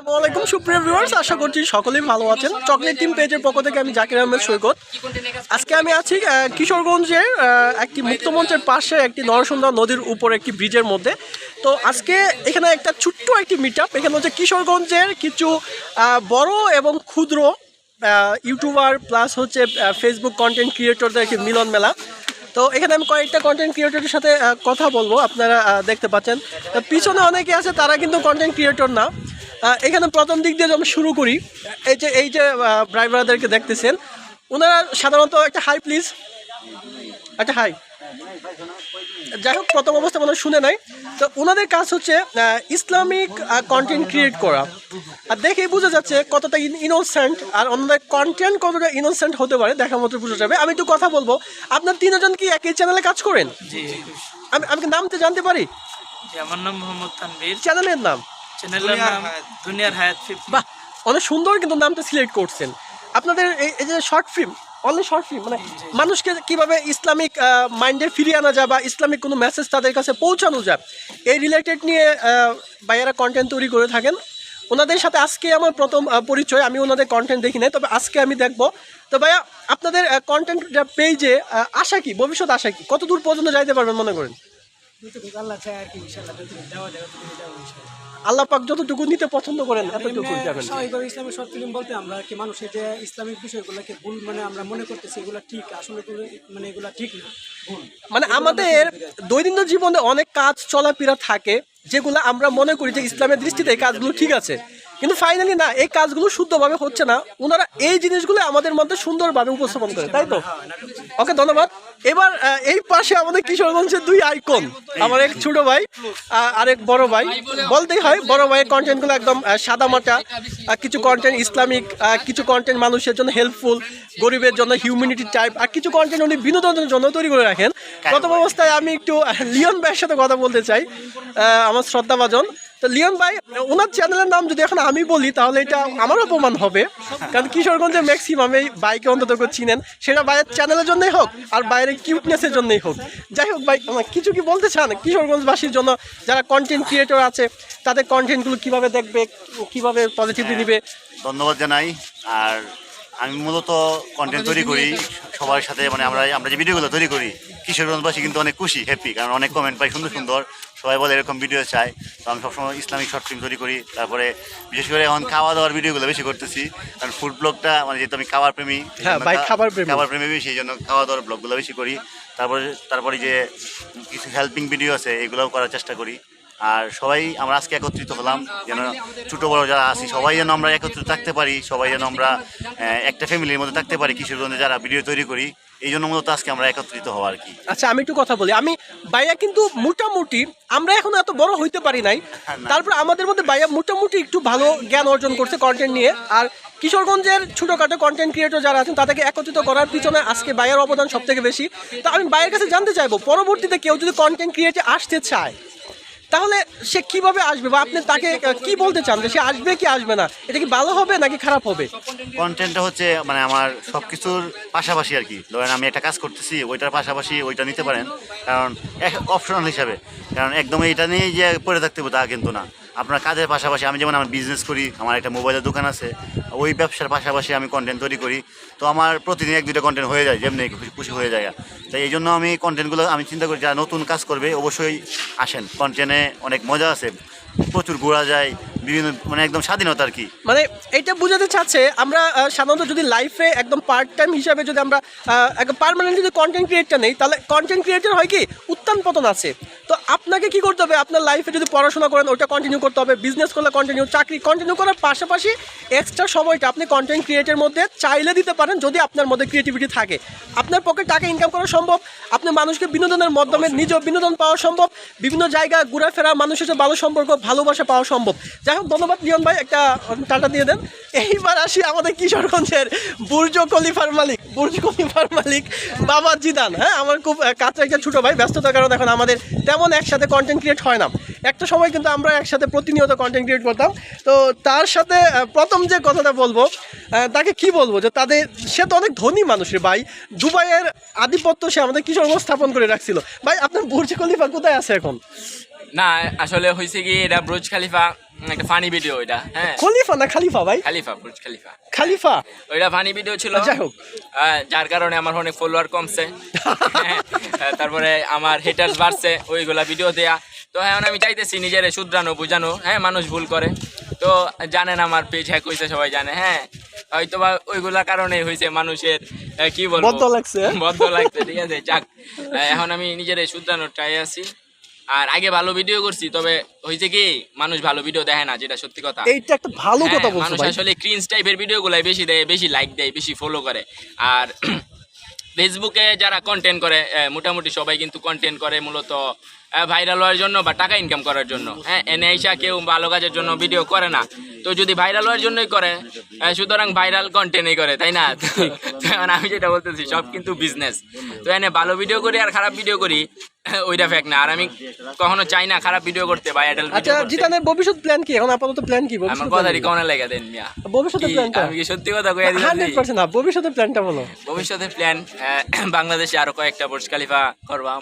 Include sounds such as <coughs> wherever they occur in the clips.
আসসালামাইকুম সুপ্রিয় ভিউয়ার্স আশা করছি সকলেই ভালো আছেন। চকলেট টিম পেজের পক্ষ থেকে আমি জাকির আহমেদ সৈকত। আজকে আমি আছি কিশোরগঞ্জের একটি মুক্তমঞ্চের পাশে, একটি নরসুন্দা নদীর উপর, একটি ব্রিজের মধ্যে। তো আজকে এখানে একটা ছোট্ট একটি মিট এখানে হচ্ছে কিশোরগঞ্জের কিছু বড় এবং ক্ষুদ্র ইউটিউবার প্লাস হচ্ছে ফেসবুক কন্টেন্ট ক্রিয়েটরদের একটি মিলন মেলা। তো এখানে আমি কয়েকটা কন্টেন্ট ক্রিয়েটরের সাথে কথা বলব, আপনারা দেখতে পাচ্ছেন। পিছনে অনেকে আছে, তারা কিন্তু কন্টেন্ট ক্রিয়েটর না। এখানে প্রথম দিক দিয়ে যখন শুরু করি এই যে এই যে ভাই ব্রাদারকে দেখতেছেন ওনারা সাধারণত একটা হাই প্লিজ। একটা হাই। যাই হোক প্রথম অবস্থা মনে শুনে নাই। তো ওনাদের কাজ হচ্ছে ইসলামিক কন্টেন্ট ক্রিয়েট করা। আর দেখেই বোঝা যাচ্ছে কতটা ইনোসেন্ট আর ওনাদের কন্টেন্ট কতটা ইনোসেন্ট হতে পারে দেখার মতো বোঝা যাবে। আমি একটু কথা বলব আপনার তিনজন কি একই চ্যানেলে কাজ করেন? আমি আমি কি নামতে জানতে পারি? আমার নাম মোহাম্মদ তানভীর। চ্যানেলের নাম? চ্যানেলের নাম দুনিয়ার হায়াত ফিফটি বাহ অনেক সুন্দর কিন্তু নামটা সিলেক্ট করছেন। আপনাদের এই এই যে short film only short film মানে মানুষকে কীভাবে ইসলামিক মাইন্ডে ফিরিয়ে আনা যায় বা ইসলামিক কোনো মেসেজ তাদের কাছে পৌঁছানো যায় এই রিলেটেড নিয়ে ভাইয়ারা কন্টেন্ট তৈরি করে থাকেন। ওনাদের সাথে আজকে আমার প্রথম পরিচয় আমি ওনাদের কন্টেন্ট দেখি নাই তবে আজকে আমি দেখব। তো ভাইয়া আপনাদের কন্টেন্ট পেজে আশা কি ভবিষ্যৎ আশা কি? কত দূর পর্যন্ত যাইতে পারবেন মনে করেন? আল্লাহ চায় আর কি ইনশাল্লাহ দেওয়া যায় দেওয়া ইনশাল্লাহ আল্লাহ পাক যতটুকু নিতে পছন্দ করেন এতটুকু যাবেন। ইসলামের শর্ট ফিল্ম বলতে আমরা কি মানুষের যে ইসলামিক বিষয়গুলোকে ভুল মানে আমরা মনে করতেছি এগুলো ঠিক আসলে মানে এগুলো ঠিক না ভুল। মানে আমাদের দৈনন্দিন জীবনে অনেক কাজ চলাফেরা থাকে যেগুলো আমরা মনে করি যে ইসলামের দৃষ্টিতে এই কাজগুলো ঠিক আছে। কিন্তু ফাইনালি না এই কাজগুলো শুদ্ধভাবে হচ্ছে না। ওনারা এই জিনিসগুলো আমাদের মধ্যে সুন্দরভাবে উপস্থাপন করে তাই তো? ওকে ধন্যবাদ। এবার এই পাশে আমাদের কিশোরগঞ্জের দুই আইকন আমার এক ছোট ভাই আর এক বড় ভাই। বলতেই হয়, বড় ভাইয়ের কন্টেন্টগুলো একদম সাদামাটা কিছু কন্টেন্ট ইসলামিক কিছু কন্টেন্ট মানুষের জন্য হেল্পফুল গরিবের জন্য হিউম্যানিটি টাইপ আর কিছু কন্টেন্ট উনি বিনোদনের জন্য তৈরি করে রাখেন। প্রথম অবস্থায় আমি একটু লিওন ভাইয়ের সাথে কথা বলতে চাই আমার শ্রদ্ধাভাজন তো লিওন ভাই, ওনার চ্যানেলের নাম যদি এখন আমি বলি, তাহলে এটা আমার অপমান হবে। কারণ কিশোরগঞ্জের ম্যাক্সিমাম এই বাইকে অন্তত চিনেন। সেটা বাইরের চ্যানেলের জন্যই হোক, আর বাইরের কিউটনেসের জন্যই হোক। যাই হোক ভাই কিছু কি বলতে চান কিশোরগঞ্জবাসীর জন্য? যারা কন্টেন্ট ক্রিয়েটর আছে, তাদের কন্টেন্টগুলো কীভাবে দেখবে, কীভাবে পজিটিভলি নিবে ধন্যবাদ জানাই। আর আমি মূলত কন্টেন্ট তৈরি করি সবার সাথে মানে আমরা আমরা যে ভিডিওগুলো তৈরি করি কিশোরগঞ্জবাসী কিন্তু অনেক খুশি হ্যাপি কারণ অনেক কমেন্ট পাই সুন্দর সুন্দর। সবাই বলে এরকম ভিডিও চাই। তো আমি সবসময় ইসলামিক শর্ট ফিল্ম তৈরি করি তারপরে বিশেষ করে এখন খাওয়া দাওয়ার ভিডিওগুলো বেশি করতেছি কারণ ফুড ব্লগটা মানে যেহেতু আমি খাবার প্রেমী হ্যাঁ, খাবার প্রেমী। খাবার প্রেমী বেশি সেই জন্য খাওয়া দাওয়ার ব্লগগুলো বেশি করি। তারপরে তারপরে যে কিছু হেল্পিং ভিডিও আছে এগুলোও করার চেষ্টা করি। আর সবাই আমরা আজকে একত্রিত হলাম যেন ছোটো বড়ো যারা আছি সবাই যেন আমরা একত্রিত থাকতে পারি সবাই যেন আমরা একটা ফ্যামিলির মধ্যে থাকতে পারি কিশোরগঞ্জে যারা ভিডিও তৈরি করি এই জন্য মূলত আজকে আমরা একত্রিত হওয়া আর কি। আচ্ছা আমি একটু কথা বলি। আমি ভাইয়া কিন্তু মোটামুটি আমরা এখন এত বড় হইতে পারি নাই। তারপর আমাদের মধ্যে ভাইয়া মোটামুটি একটু ভালো জ্ঞান অর্জন করছে কন্টেন্ট নিয়ে। আর কিশোরগঞ্জের ছোটোখাটো কন্টেন্ট ক্রিয়েটর যারা আছেন তাদেরকে একত্রিত করার পিছনে আজকে ভাইয়ের অবদান সব থেকে বেশি। তো আমি ভাইয়ের কাছে জানতে চাইব পরবর্তীতে কেউ যদি কন্টেন্ট ক্রিয়েটে আসতে চায় তাহলে সে কীভাবে আসবে বা আপনি তাকে কি বলতে চান সে আসবে কি আসবে না? এটা কি ভালো হবে নাকি খারাপ হবে? কন্টেন্টটা হচ্ছে মানে আমার সব কিছুর পাশাপাশি আর কি। ধরেন আমি একটা কাজ করতেছি, ওইটার পাশাপাশি ওইটা নিতে পারেন। কারণ অপশনাল হিসাবে। কারণ একদম এটা নিয়েই যে পড়ে থাকতে হবে তা কিন্তু না। আপনার কাজের পাশাপাশি আমি যেমন আমার বিজনেস করি, আমার একটা মোবাইলের দোকান আছে, ওই ব্যবসার পাশাপাশি আমি কন্টেন্ট তৈরি করি। তো আমার প্রতিদিন এক দুটো কন্টেন্ট হয়ে যায়, যেমনি খুশি- খুশি হয়ে যায়। তাই এই জন্য আমি কন্টেন্টগুলো আমি চিন্তা করি, যারা নতুন কাজ করবে অবশ্যই আসেন। কন্টেন্টে অনেক মজা আছে। প্রচুর ঘোরা যায় বিভিন্ন মানে একদম স্বাধীনতা আর কি। মানে এটা বোঝাতে চাচ্ছে আমরা সাধারণত যদি লাইফে একদম পার্ট টাইম হিসাবে যদি আমরা একদম পার্মানেন্ট যদি কন্টেন্ট ক্রিয়েটর নেই তাহলে কন্টেন্ট ক্রিয়েটর হয় কি? উত্থান পতন আছে। তো আপনাকে কি করতে হবে? আপনার লাইফে যদি পড়াশোনা করেন ওটা কন্টিনিউ করতে হবে বিজনেস করলে কন্টিনিউ চাকরি কন্টিনিউ করার পাশাপাশি এক্সট্রা সময়টা আপনি কন্টেন্ট ক্রিয়েটের মধ্যে চাইলে দিতে পারেন যদি আপনার মধ্যে ক্রিয়েটিভিটি থাকে। আপনার পক্ষে টাকা ইনকাম করা সম্ভব আপনি মানুষকে বিনোদনের মাধ্যমে নিজেও বিনোদন পাওয়া সম্ভব বিভিন্ন জায়গায় ঘোরাফেরা মানুষের সাথে ভালো সম্পর্ক ভালোবাসা পাওয়া সম্ভব। যাই হোক, ধন্যবাদ লিওন ভাই, একটা টাটা দিয়ে দেন। এইবার আসি আমাদের কিশোরগঞ্জের বুর্জ খলিফার মালিক, বুর্জ খলিফার মালিক বাবা জিদান। হ্যাঁ আমার খুব কাছে একটা ছোটো ভাই, ব্যস্ততার কারণে এখন আমাদের তেমন একসাথে কন্টেন্ট ক্রিয়েট হয় না। একটা সময় কিন্তু আমরা একসাথে প্রতিনিয়ত কন্টেন্ট ক্রিয়েট করতাম। তো তার সাথে প্রথম যে কথাটা বলব তাকে কি বলব? যে তাদের, সে তো অনেক ধনী মানুষের ভাই। দুবাইয়ের আধিপত্য সে আমাদের কিশোরগঞ্জ স্থাপন করে রাখছিল। ভাই, আপনার বুর্জ খলিফা কোথায় আছে এখন? না আসলে হয়েছে কি এটা ব্রুজ খালিফা একটা ফানি ভিডিও ওইটা হ্যাঁ। খলিফা না খালিফা ভাই? খালিফা বুর্জ খালিফা। খালিফা? ওইটা ফানি ভিডিও ছিল যাই হোক। যার কারণে আমার অনেক ফলোয়ার কমছে। হ্যাঁ, তারপরে আমার হেটার্স বাড়ছে ওইগুলা ভিডিও দেয়া। তো এখন আমি চাইতেছি নিজের শুধরানো বুঝানো হ্যাঁ মানুষ ভুল করে। তো জানেন আমার পেজ হ্যাক হয়েছে সবাই জানে হ্যাঁ। হয়তো বা ওইগুলা কারণে হয়েছে মানুষের কি বলব? বদ্ধ লাগছে। বদ্ধ লাগছে ঠিক আছে যাক। এখন আমি নিজের শুধরানোর ট্রাই আছি। আর আগে ভালো ভিডিও করছি তবে হয়েছে কি মানুষ ভালো ভিডিও দেখে না যেটা সত্যি কথা। এইটা একটা ভালো কথা হ্যাঁ, বলছো মানুষ আসলে ক্রিঞ্জ টাইপের ভিডিওগুলাই বেশি দেয় বেশি লাইক দেয় বেশি ফলো করে। আর <clears throat> ফেসবুকে যারা কন্টেন্ট করে মোটামুটি সবাই কিন্তু কন্টেন্ট করে মূলত ভাইরাল হওয়ার জন্য বা টাকা ইনকাম করার জন্য। হ্যাঁ এনে এসা কেউ ভালো কাজের জন্য ভিডিও করে না। তো যদি ভাইরাল হওয়ার জন্যই করে সুতরাং ভাইরাল কন্টেন্টই করে তাই না? <laughs> আমি যেটা বলতেছি সব কিন্তু বিজনেস তো এনে ভালো ভিডিও করি আর খারাপ ভিডিও করি <laughs> ওইটা ফেক না। আর আমি কখনো চাই না খারাপ ভিডিও করতে অ্যাডাল্ট আচ্ছা জিতানের ভবিষ্যৎ প্ল্যান কি? এখন আপাতত প্ল্যান কি? আমার লেগে দেন মিয়া। প্ল্যানটা আমি কি সত্যি কথা কইয়া দিলাম? হান্ড্রেড পার্সেন্ট না ভবিষ্যতের প্ল্যানটা বলো। ভবিষ্যতের প্ল্যান <coughs> বাংলাদেশে আরও কয়েকটা বুর্জ খালিফা করবাম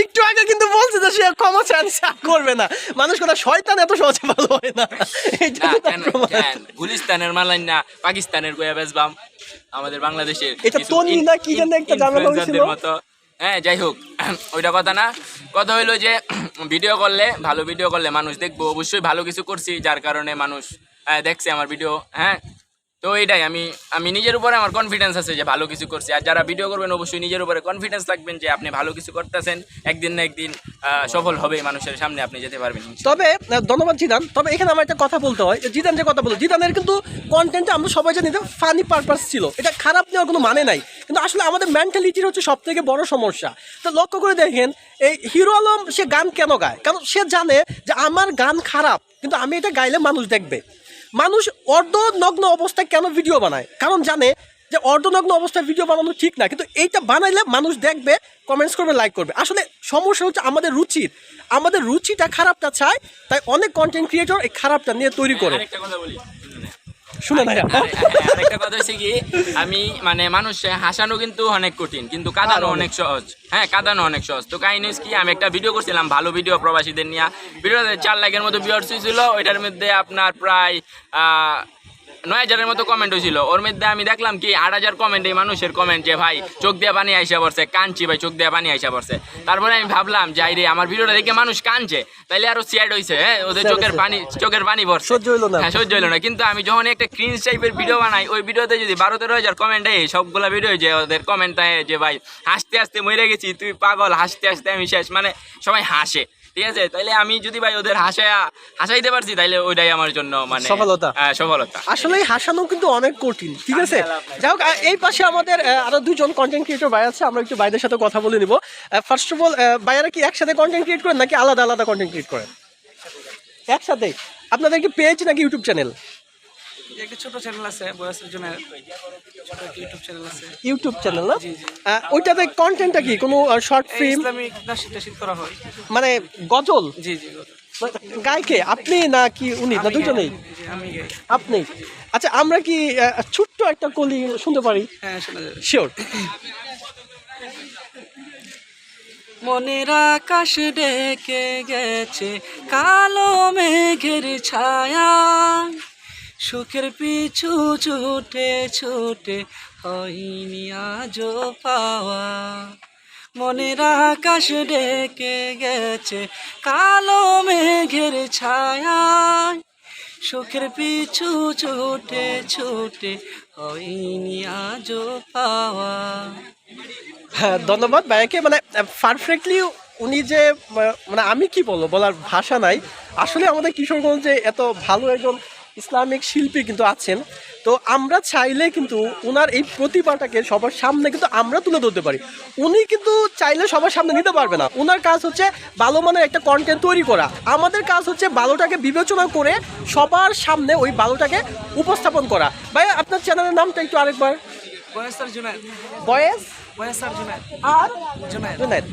একটু আগে কিন্তু বলছে যে সে ক্ষমা চান্স করবে না। মানুষ কথা শয়তান এত সহজে ভালো হয় না। <laughs> তো গুলিস্তানের মালাইন না পাকিস্তানের কইয়া বেচবাম। আমাদের বাংলাদেশের এটা ইন- না কি একটা ইন- হয়েছিল? হ্যাঁ যাই হোক, ওইটা কথা না। কথা হইল যে, ভিডিও করলে, ভালো ভিডিও করলে মানুষ দেখব। অবশ্যই ভালো কিছু করছি, যার কারণে মানুষ দেখছে আমার ভিডিও হ্যাঁ। তো এটাই, আমি আমি নিজের উপরে আমার কনফিডেন্স আছে যে ভালো কিছু করছি। আর যারা ভিডিও করবেন, অবশ্যই নিজের উপরে কনফিডেন্স রাখবেন যে আপনি ভালো কিছু করতেছেন। একদিন না একদিন সফল হবে মানুষের সামনে আপনি যেতে পারবেন তবে ধন্যবাদ জিদান। তবে এখানে আমার একটা কথা বলতে হয়। জিদান যে কথা বলো জিদানের কিন্তু কন্টেন্টটা আমরা সবাই জানি যে ফানি পারপাস ছিল। এটা খারাপ নেওয়ার কোনো মানে নাই। কিন্তু আসলে আমাদের মেন্টালিটির হচ্ছে সব থেকে বড় সমস্যা। তো লক্ষ্য করে দেখেন, এই হিরো আলম সে গান কেন গায়? কারণ সে জানে যে আমার গান খারাপ, কিন্তু আমি এটা গাইলে মানুষ দেখবে। মানুষ অর্ধনগ্ন অবস্থায় কেন ভিডিও বানায়? কারণ জানে যে অর্ধনগ্ন অবস্থায় ভিডিও বানানো ঠিক না, কিন্তু এইটা বানাইলে মানুষ দেখবে কমেন্টস করবে লাইক করবে। আসলে সমস্যা হচ্ছে আমাদের রুচির আমাদের রুচিটা খারাপটা চায়, তাই অনেক কন্টেন্ট ক্রিয়েটর এই খারাপটা নিয়ে তৈরি করে। শুনে না। আরেকটা কথা হচ্ছে কি আমি মানে মানুষ হাসানো কিন্তু অনেক কঠিন কিন্তু কাঁদানো অনেক সহজ। হ্যাঁ কাঁদানো অনেক সহজ। তো কাহিনী কি আমি একটা ভিডিও করছিলাম ভালো ভিডিও প্রবাসীদের নিয়ে। ভিডিওতে চার লাখের মতো ভিউয়ার্স হয়েছিল ওইটার মধ্যে আপনার প্রায় আহ, নয় হাজারের মতো কমেন্ট হয়েছিল। ওর মধ্যে আমি দেখলাম কি আট হাজার কমেন্ট এই মানুষের কমেন্ট যে ভাই চোখ দিয়ে পানি আইসা পড়ছে কাঁদছি ভাই চোখ দিয়ে পানি আইসা পড়ছে। তারপরে আমি ভাবলাম যাই রে আমার ভিডিওটা দেখে মানুষ কাঁদছে। তাইলে আরও সিয়াড হয়েছে হ্যাঁ? ওদের চোখের পানি চোখের পানি পড়ছে। সহ্য হইল না। হ্যাঁ সহ্য হলো না। কিন্তু আমি যখন একটা ক্রিঞ্জ টাইপের ভিডিও বানাই ওই ভিডিওতে যদি বারো তেরো হাজার কমেন্ট দেয় সবগুলা ভিডিও যে ওদের কমেন্ট যে ভাই হাসতে হাসতে মরে গেছি তুই পাগল হাসতে হাসতে আমি শেষ। মানে সবাই হাসে। ঠিক আছে? তাইলে আমি যদি ভাই ওদের হাসায়া হাসাইতে পারছি তাইলে ওইটাই আমার জন্য মানে সফলতা। হ্যাঁ, সফলতা। আসলে হাসানো কিন্তু অনেক কঠিন ঠিক আছে? যাই হোক এই পাশে আমাদের আরও দুজন কন্টেন্ট ক্রিয়েটর ভাই আছে আমরা একটু ভাইদের সাথে কথা বলে নিব। ফার্স্ট অফ অল ভাইয়ারা কি একসাথে কন্টেন্ট ক্রিয়েট করেন নাকি আলাদা আলাদা কন্টেন্ট ক্রিয়েট করেন? একসাথে? আপনাদের কি পেজ নাকি ইউটিউব চ্যানেল একটা ছোট চ্যানেল আছে বয়সের জন্য ছোট ইউটিউব চ্যানেল আছে। ইউটিউব চ্যানেল না? আহ, ওইটাতে কন্টেন্টটা কি? কোনো শর্ট ফিল্ম ইসলামিক নাশিদ টাশিদ করা হয়। মানে গজল? জি জি গায়কে? আপনি না কি উনি না দুজনেই আপনি? আচ্ছা আমরা কি ছোট্ট একটা কলি শুনতে পারি? হ্যাঁ শোনা যাবে। শিওর মনের আকাশ ডেকে গেছে কালো মেঘের ছায়া। সুখের পিছু ছুটে ছুটে হয়নি আজও পাওয়া। মনের আকাশ ডেকে গেছে কালো মেঘের ছায়া সুখের পিছু ছুটে ছুটে হয়নি আজও পাওয়া। হ্যাঁ ধন্যবাদ ভাইয়াকে। মানে পারফেক্টলি উনি যে মানে আমি কি বলব, বলার ভাষা নাই। আসলে আমাদের কিশোরগঞ্জে এত ভালো একজন ইসলামিক শিল্পী কিন্তু আছেন। তো আমরা চাইলে কিন্তু ওনার এই প্রতিভাটাকে সবার সামনে কিন্তু আমরা তুলে ধরতে পারি। উনি কিন্তু চাইলে সবার সামনে নিতে পারবে না। ওনার কাজ হচ্ছে ভালো মানের একটা কন্টেন্ট তৈরি করা। আমাদের কাজ হচ্ছে ভালোটাকে বিবেচনা করে সবার সামনে ওই ভালোটাকে উপস্থাপন করা। ভাই আপনার চ্যানেলের নামটা একটু আরেকবার। জুনায়দ। বয়েস? বয়সার জুনায়দ। আর? জুনায়দ। জুনায়েদ।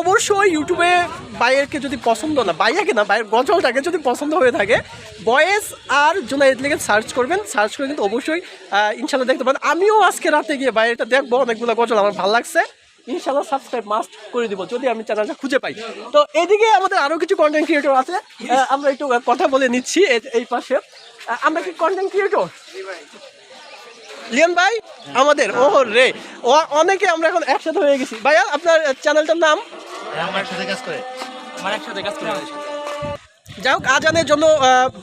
অবশ্যই ইউটিউবে বাইয়েরকে যদি পছন্দ না, বাইয়াকে না, বাইয়ের গজলটাকে যদি পছন্দ হয়ে থাকে বয়েস আর জুনায়েদ লিখে সার্চ করবেন সার্চ করে কিন্তু অবশ্যই ইনশাল্লাহ দেখতে পাবেন। আমিও আজকে রাতে গিয়ে বাইরেটা দেখব, অনেকগুলো গজল আমার ভালো লাগছে। ইনশাল্লাহ সাবস্ক্রাইব মাস্ট করে দিব, যদি আমি চ্যানেলটা খুঁজে পাই। তো এদিকে আমাদের আরও কিছু কন্টেন্ট ক্রিয়েটর আছে। আমরা একটু কথা বলে নিচ্ছি এই পাশে। আমরা কি কন্টেন্ট ক্রিয়েটর লিয়ন ভাই আমাদের ও রে ও অনেকে আমরা এখন একসাথে হয়ে গেছি। ভাইয়া আপনার চ্যানেলটার নাম? আমার সাথে কাজ করে। আমার একসাথে কাজ করে। যাই হোক আজানের জন্য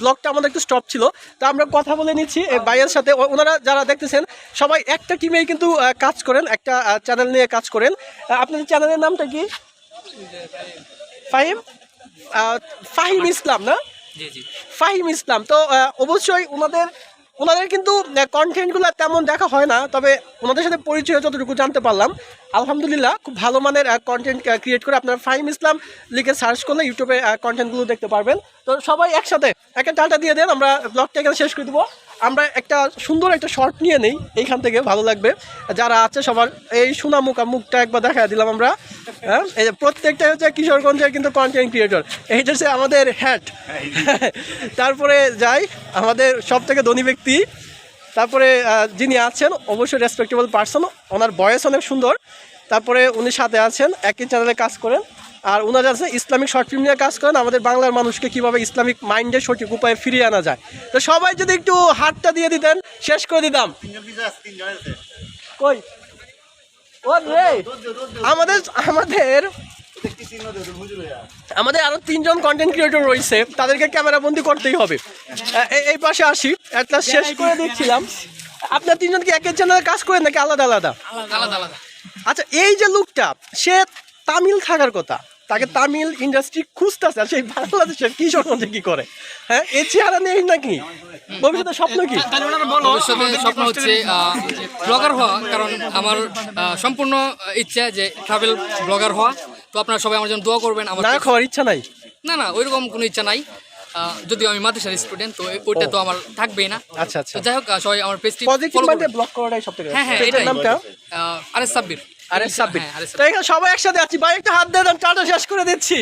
ব্লগটা আমাদের একটু স্টপ ছিল। তো আমরা কথা বলে নিচ্ছি এই ভাইয়ের সাথে। ওনারা যারা দেখতেছেন সবাই একটা টিমেই কিন্তু কাজ করেন একটা চ্যানেল নিয়ে কাজ করেন। আপনাদের চ্যানেলের নামটা কি? ফাহিম? ফাহিম ইসলাম না? জি জি। ফাহিম ইসলাম। তো অবশ্যই ওনাদের ওনাদের কিন্তু কন্টেন্টগুলো তেমন দেখা হয় না তবে ওনাদের সাথে পরিচয় যতটুকু জানতে পারলাম আলহামদুলিল্লাহ খুব ভালো মানের কন্টেন্ট ক্রিয়েট করে আপনারা ফাহিম ইসলাম লিখে সার্চ করলে ইউটিউবে কন্টেন্টগুলো দেখতে পারবেন। তো সবাই একসাথে একটা টাটা দিয়ে দেন আমরা ব্লগটা এখানে শেষ করে দেবো। আমরা একটা সুন্দর একটা শর্ট নিয়ে নেই এইখান থেকে ভালো লাগবে। যারা আছে সবার এই সোনা মুখা মুখটা একবার দেখা দিলাম আমরা। হ্যাঁ এই যে প্রত্যেকটা হচ্ছে কিশোরগঞ্জের কিন্তু কন্টেন্ট ক্রিয়েটর এইটা হচ্ছে আমাদের হ্যাট <laughs> তারপরে যাই আমাদের সব থেকে ধনী ব্যক্তি তারপরে যিনি আছেন অবশ্যই রেসপেক্টেবল পার্সন ওনার বয়স অনেক সুন্দর। তারপরে উনি সাথে আছেন একই চ্যানেলে কাজ করেন। আর ওনারা আছে ইসলামিক শর্ট ফিল্ম নিয়ে কাজ করেন আমাদের বাংলার মানুষকে কীভাবে ইসলামিক মাইন্ডের সঠিক উপায়ে ফিরিয়ে আনা যায়। তো সবাই যদি একটু হাতটা দিয়ে দিতেন শেষ করে দিতাম। কই? ও রে আমাদের আমাদের আমাদের আরও তিনজন কন্টেন্ট ক্রিয়েটর রয়েছে তাদেরকে ক্যামেরা বন্দি করতেই হবে। এই- পাশে আসি একটা শেষ করে দিচ্ছিলাম। আপনার তিনজন কি একের চ্যানেলে কাজ করেন নাকি আলাদা আলাদা? আলাদা আলাদা। আচ্ছা এই যে লোকটা সে তামিল থাকার কথা তাকে তামিল ইন্ডাস্ট্রি খুঁজতেছে আর সেই বাংলাদেশের কিশোরগঞ্জে কি করে? হ্যাঁ এই চেহারা নেই নাকি? ভবিষ্যতে স্বপ্ন কি? ভবিষ্যতে স্বপ্ন হচ্ছে ব্লগার হওয়া কারণ আমার সম্পূর্ণ ইচ্ছা যে ট্রাভেল ব্লগার হওয়া। তো আপনারা সবাই আমার জন্য দোয়া করবেন আমার না খাওয়ার ইচ্ছা নাই? না না ওইরকম কোনো ইচ্ছা নাই। যদিও আমি মাদ্রাসার স্টুডেন্ট তো ওইটা তো আমার থাকবেই না। আচ্ছা আচ্ছা। যাই হোক সবাই আমার পেজটি পজিটিভ ফলো মাইন্ডে ব্লক করাটাই সবথেকে হ্যাঁ, হ্যাঁ, এটার। নামটা আরে সাব্বির। আরে সাব্বির। হ্যাঁ, তো এখানে সবাই একসাথে আছি। ভাই একটা হাত দিয়ে দেন টাটা শেষ করে দিচ্ছি।